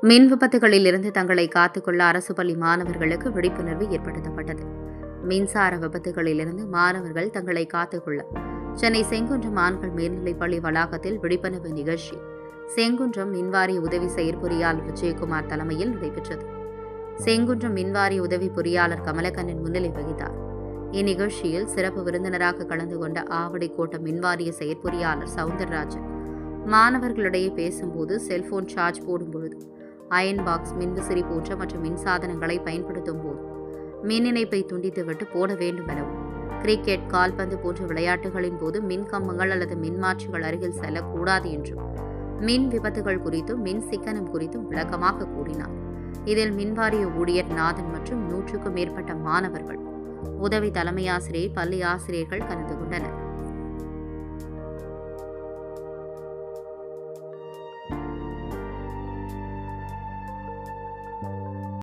மின் விபத்துகளில் இருந்து தங்களை காத்துக்கொள்ள அரசு பள்ளி மாணவர்களுக்கு விழிப்புணர்வு ஏற்படுத்தப்பட்டது. மின்சார விபத்துகளிலிருந்து மாணவர்கள் தங்களை காத்துக்கொள்ள சென்னை செங்குன்றம் ஆண்கள் மேல்நிலைப்பள்ளி வளாகத்தில் விழிப்புணர்வு நிகழ்ச்சி. செங்குன்றம் மின்வாரிய உதவி செயற்பொறியாளர் விஜயகுமார் தலைமையில் நடைபெற்றது. செங்குன்றம் மின்வாரிய உதவி பொறியாளர் கமலக்கண்ணன் முன்னிலை வகித்தார். இந்நிகழ்ச்சியில் சிறப்பு விருந்தினராக கலந்து கொண்ட ஆவடி கோட்ட மின்வாரிய செயற்பொறியாளர் சவுந்தரராஜன் மாணவர்களிடையே பேசும்போது செல்போன் சார்ஜ் போடும் பொழுது அயன் பாக்ஸ் மின்விசிறி போன்ற மற்றும் மின்சாதனங்களை பயன்படுத்தும் போது மின் இணைப்பை துண்டித்துவிட்டு போட வேண்டும் எனவும் கிரிக்கெட் கால்பந்து போன்ற விளையாட்டுகளின் போது மின் கம்பங்கள் அல்லது மின்மாற்றிகள் அருகில் செல்லக்கூடாது என்றும் மின் விபத்துகள் குறித்தும் மின் சிக்கனம் குறித்தும் விளக்கமாக கூறினார். இதில் மின்வாரிய ஊழியர் நாதன் மற்றும் நூற்றுக்கும் மேற்பட்ட மாணவர்கள் உதவி தலைமை ஆசிரியை பள்ளி ஆசிரியர்கள் கலந்து கொண்டனர்.